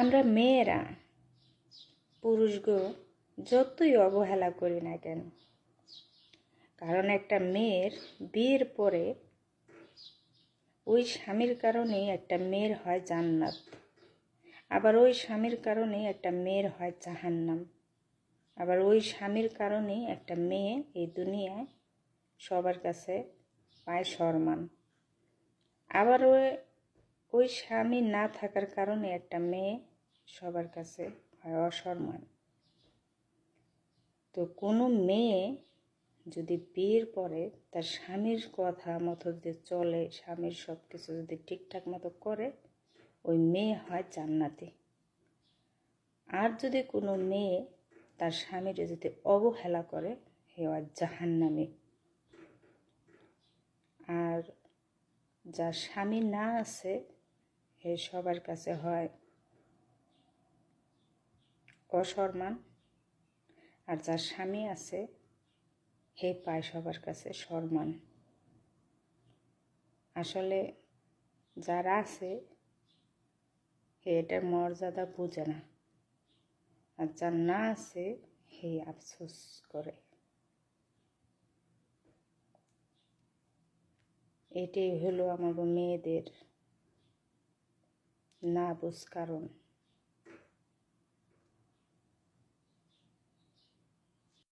আমরা মেয়েরা পুরুষগো যতই অবহেলা করি না কেন, কারণ একটা মেয়ের বিয়ের পরে ওই স্বামীর কারণেই একটা মেয়ের হয় জান্নাত, আবার ওই স্বামীর কারণেই একটা মেয়ের হয় জাহান্নাম, আবার ওই স্বামীর কারণেই একটা মেয়ে এই দুনিয়ায় সবার কাছে পায় সম্মান। আবার ওই ওই স্বামী না থাকার কারণে একটা মেয়ে সবার কাছে হয় অসম্মান। তো কোনো মেয়ে যদি বিয়ের পরে তার স্বামীর কথা মতো যদি চলে, স্বামীর সব কিছু যদি ঠিকঠাক মতো করে, ওই মেয়ে হয় জান্নাতি। আর যদি কোনো মেয়ে তার স্বামীর যদি অবহেলা করে হে হয় জাহান্নামী। আর যার স্বামী না আছে হে সবার কাছে হয়। অসম্মান। আর যার স্বামী আছে, হে পায় সবার কাছে সম্মান। আসলে যারা আছে, হে এটার মর্যাদা বোঝে না। আর যার না আছে, হে আফসোস করে। এটাই হলো আমার মেয়েদের না বুঝ কারণ